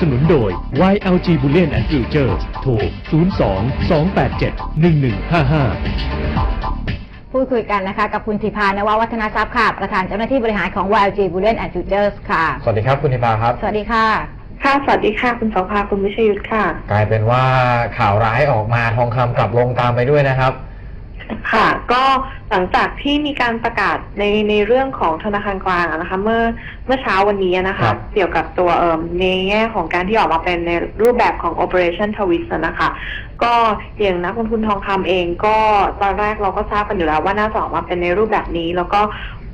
สนุนโดย YLG Bullion and Future โทร 02 287 1155พูดคุยกันนะคะกับคุณธิพานววัฒนทรัพย์ค่ะ ประธานเจ้าหน้าที่บริหารของ YLG Bullion and Futures ค่ะ สวัสดีครับคุณธิพาครับ สวัสดีค่ะ ค่ะ สวัสดีค่ะ คุณโสภาคุณวิชยุทธค่ะ กลายเป็นว่าข่าวร้ายออกมาทองคำกลับลงตามไปด้วยนะครับ ค่ะ ก็หลังจากที่มีการประกาศในในเรื่องของธนาคารกลางอะนะคะ เมื่อเมื่อเช้าวันนี้นะครัคะ บ เกี่ยวกับตัวเอ่มในแง่ของการที่ออกมาเป็นในรูปแบบของ Operation Twist อะนะคะ ก็อย่างนักลงทุนทองคำเองก็ตอนแรกเราก็ทราบกันอยู่แล้วว่าน่าจะออกมาเป็นในรูปแบบนี้ แล้วก็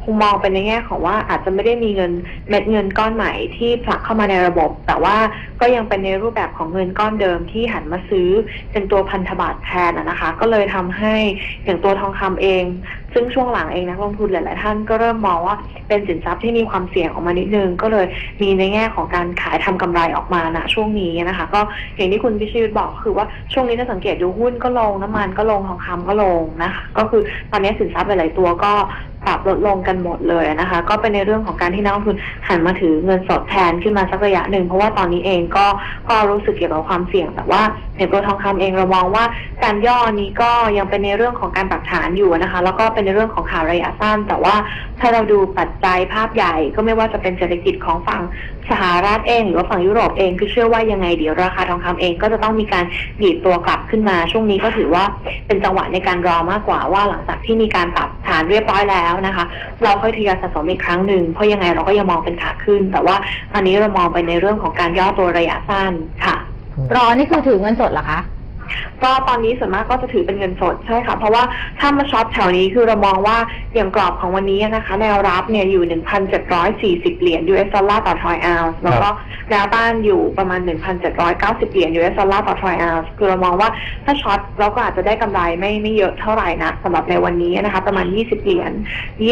คงมองไปในแง่ของว่าอาจจะไม่ได้มีเงินเม็ดเงินก้อนใหม่ที่ผลักเข้ามาในระบบ แต่ว่าก็ยังเป็นในรูปแบบของเงินก้อนเดิมที่หันมาซื้อเป็นตัวพันธบัตรแทนนะคะ ก็เลยทำให้อย่างตัวทองคำเอง ซึ่งช่วงหลังเองนักลงทุนหลาย ๆ ท่านก็เริ่มมองว่าเป็นสินทรัพย์ที่มีความเสี่ยงออกมานิดนึง ก็เลยมีในแง่ของการขายทำกำไรออกมาณช่วงนี้นะคะ ก็อย่างที่คุณพิชิตบอกคือว่าช่วงนี้ถ้าสังเกตดูหุ้นก็ลงน้ำมันก็ลงทองคำก็ลงนะคะก็คือตอนนี้สินทรัพย์หลาย ๆ ตัวก็ปรับลดลงกันหมดเลยนะคะ ก็เป็นในเรื่องของการที่นักลงทุนหันมาถือเงินสดแทนขึ้นมาสักระยะหนึ่งเพราะว่าตอนนี้เองก็ก็รู้สึกเกี่ยวกับความเสี่ยง แต่ว่าในตัวทองคำเองเรามองว่าการย่อนี้ก็ยังเป็นในเรื่องของการปรับฐานอยู่นะคะ แล้วก็เป็นในเรื่องของข่าวระยะสั้น แต่ว่าถ้าเราดูปัจจัยภาพใหญ่ ก็ไม่ว่าจะเป็นเศรษฐกิจของฝั่งสหรัฐเอง หรือว่าฝั่งยุโรปเองคือเชื่อว่ายังไงเดี๋ยวราคาทองคำเองก็จะต้องมีการดีดตัวกลับขึ้นมา ช่วงนี้ก็ถือว่าเป็นจังหวะในการรอมากกว่าว่าหลังจากที่มีการปรับฐานเรียบร้อยแล้วนะคะ เราค่อยทยอยสะสมอีกครั้งหนึ่งเพราะยังไงเราก็ยังมองเป็นขาขึ้น แต่ว่าอันนี้เรามองไปในเรื่องของการย่อตัวระยะสั้นค่ะ รอนี่คือถือเงินสดเหรอคะ ก็ตอนนี้ส่วนมากก็จะถือเป็นเงินสดใช่ค่ะ เพราะว่าถ้ามาช็อตแถวนี้คือเรามองว่าอย่างกรอบของวันนี้นะคะ แนวรับเนี่ยอยู่ 1,740 เหรียญ US ดอลลาร์ต่อทรอยออนซ์แล้วก็แนวต้านอยู่ประมาณ 1,790 เหรียญ US ดอลลาร์ต่อทรอยออนซ์คือเรามองว่าถ้าช็อตเราก็อาจจะได้กำไรไม่ไม่เยอะเท่าไหร่นะสำหรับในวันนี้นะคะ ประมาณ 20 เหรียญ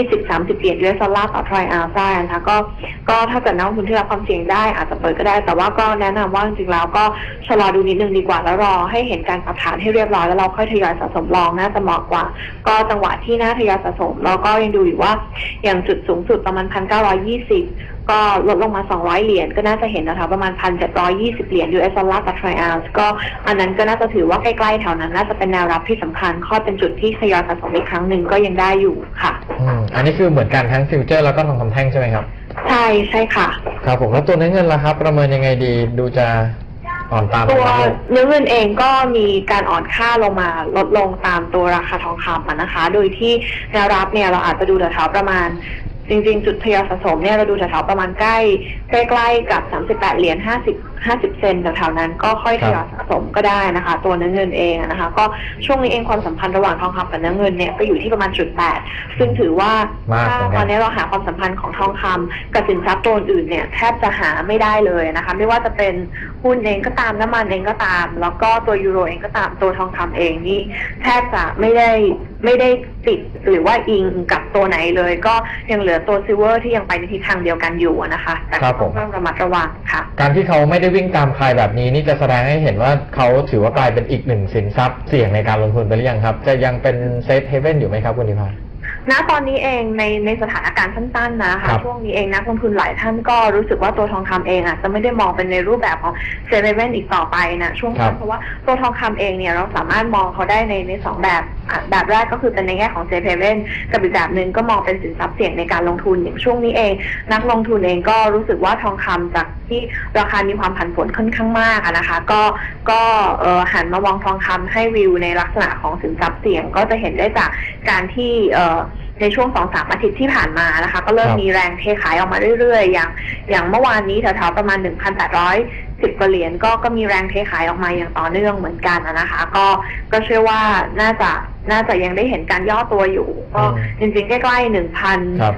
20-30 เหรียญ US ดอลลาร์ต่อทรอยออนซ์ได้นะคะก็ก็ถ้าเกิดนักลงทุนที่รับความเสี่ยงได้อาจจะเปิดก็ได้ แต่ว่าก็แนะนำว่าจริงๆแล้วก็ชะลอดูนิดนึงดีกว่าแล้วรอให้เห็นการปรับฐานให้เรียบร้อยแล้วเราค่อยทยอยสะสมรองน่าจะเหมาะกว่า ก็จังหวะที่น่าทยอยสะสมแล้วก็ยังดูอยู่ว่าอย่างจุดสูงสุดประมาณ1,920ก็ลดลงมา 200 เหรียญก็น่าจะเห็นนะคะ ประมาณ 1,720 เหรียญ US ดอลลาร์ต่อทรอยออนซ์ก็อันนั้นก็น่าจะถือว่าใกล้ๆแถวนั้น น่าจะเป็นแนวรับที่สำคัญ ข้อเป็นจุดที่ทยอยสะสมอีกครั้งหนึ่งก็ยังได้อยู่ค่ะอืมอันนี้คือเหมือนกันทั้งฟิวเจอร์แล้วก็ทองคำแท่งใช่ไหมครับ ใช่ใช่ค่ะ ครับผมแล้วตัวเนื้อเงินล่ะครับ ประเมินยังไงดีดูจะ อ่อนตามตัวไหมครับเนื้อเงินเองก็มีการอ่อนค่าลงมาลดลงตามตัวราคาทองคำอะนะคะ โดยที่แนวรับเนี่ยเราอาจจะดูแถวๆประมาณ จริงๆ จุดทยอยสะสมเนี่ยเราดูแถวๆประมาณใกล้ใกล้ๆกับ 38 เหรียญ50 50 เซนแถวๆนั้นก็ค่อยทยอยสะสมก็ได้นะคะ ตัวเนื้อเงินเองนะคะ ก็ช่วงนี้เองความสัมพันธ์ระหว่างทองคำกับเนื้อเงินเนี่ยก็อยู่ที่ประมาณจุด8ซึ่งถือว่าาถ้าตอนนี้เราหาความสัมพันธ์ของทองคำกับสินทรัพย์ตัวอื่นเนี่ยแทบจะหาไม่ได้เลยนะคะ ไม่ว่าจะเป็นหุ้นเองก็ตามน้ำมันเองก็ตาม แล้วก็ตัวยูโรเองก็ตามตัวทองคำเองนี่แทบจะไม่ได้ ไม่ได้ติดหรือว่าอิงกับตัวไหนเลย ก็ยังเหลือตัวซิลเวอร์ที่ยังไปในทิศทางเดียวกันอยู่อะนะคะ แต่ครัก็บผต้อมงเพิ่มระมัดระวังค่ะ การที่เขาไม่ได้วิ่งตามใครแบบนี้ นี่จะแสดงให้เห็นว่าเขาถือว่ากลายเป็นอีกหนึ่งสินทรัพย์เสี่ยงในการลงทุนไปหรือยังครับ จะยังเป็นเซฟเฮเว่นอยู่ไหมครับคุณธิพา ณตอนนี้เองในในสถานการณ์สั้นๆนะคะครับช่วงนี้เองนักลงทุนหลายท่านก็รู้สึกว่าตัวทองคำเองอะจะไม่ได้มองเป็นในรูปแบบของเซเว่นอีกต่อไปนะช่วงครันั้บนเพราะว่าตัวทองคำเองเนี่ยเราสามารถมองเขาได้ในในสองแบบอะแบบแรกก็คือเป็นในแง่ของเซเว่นกับอีกแบบหนึ่งก็มองเป็นสินทรัพย์เสี่ยงในการลงทุนอย่างช่วงนี้เอง นักลงทุนเองก็รู้สึกว่าทองคำจากที่ราคามีความผันผวนค่อนข้างมากอะนะคะ ก็ก็เอ่อหันมามองทองคำให้วิวในลักษณะของสินทรัพย์เสี่ยงก็จะเห็นได้จากการที่เอ่อ ในช่วงสองสามอาทิตย์ที่ผ่านมานะคะ ก็เริ่มครับ มีแรงเทขายออกมาเรื่อยๆ อย่าง อย่างเมื่อวานนี้แถวๆประมาณ 1,810กว่าเหรียญก็ก็มีแรงเทขายออกมาอย่างต่อเนื่องเหมือนกันอะนะคะ ก็ก็เชื่อว่าน่าจะน่าจะยังได้เห็นการย่อตัวอยู่ ก็อืมจริงๆ ใกล้ๆครับ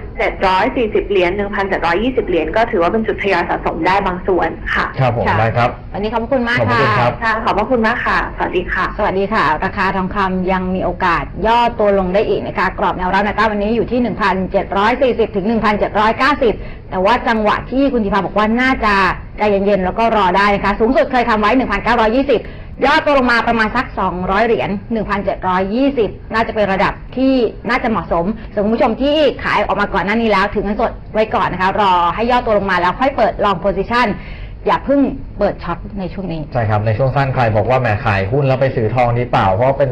1,740เหรียญ1,720เหรียญก็ถือว่าเป็นจุดทยอยสะสมได้บางส่วนค่ะ ครับผมค่ะได้ครับ วันนี้ขอบคุณมากขอบพระค่ะคุณครับค่ะขอบพระคุณมากค่ะ สวัสดีค่ะ สวัสดีค่ะ ราคาทองคำยังมีโอกาสย่อตัวลงได้อีกนะคะ กรอบแนวรับนะคะวันนี้อยู่ที่1,740ถึง1,790แต่ว่าจังหวะที่คุณธิพาบอกว่าน่าจะ ใจเย็นๆ แล้วก็รอได้นะคะ สูงสุดเคยทำไว้ 1,920ย่อตัวลงมาประมาณสัก 200 เหรียญ 1,720 น่าจะเป็นระดับที่น่าจะเหมาะสมส่วนคุณผู้ชมที่ขายออกมาก่อนหน้านี้แล้ว ถึงเงินสดไว้ก่อนนะคะ รอให้ย่อตัวลงมาแล้วค่อยเปิดลองโพซิชันอย่าเพิ่งเปิดช็อตในช่วงนี้ ใช่ครับ ในช่วงสั้นใครบอกว่าแหมขายหุ้นแล้วไปซื้อทองดีเปล่าเพราะเป็น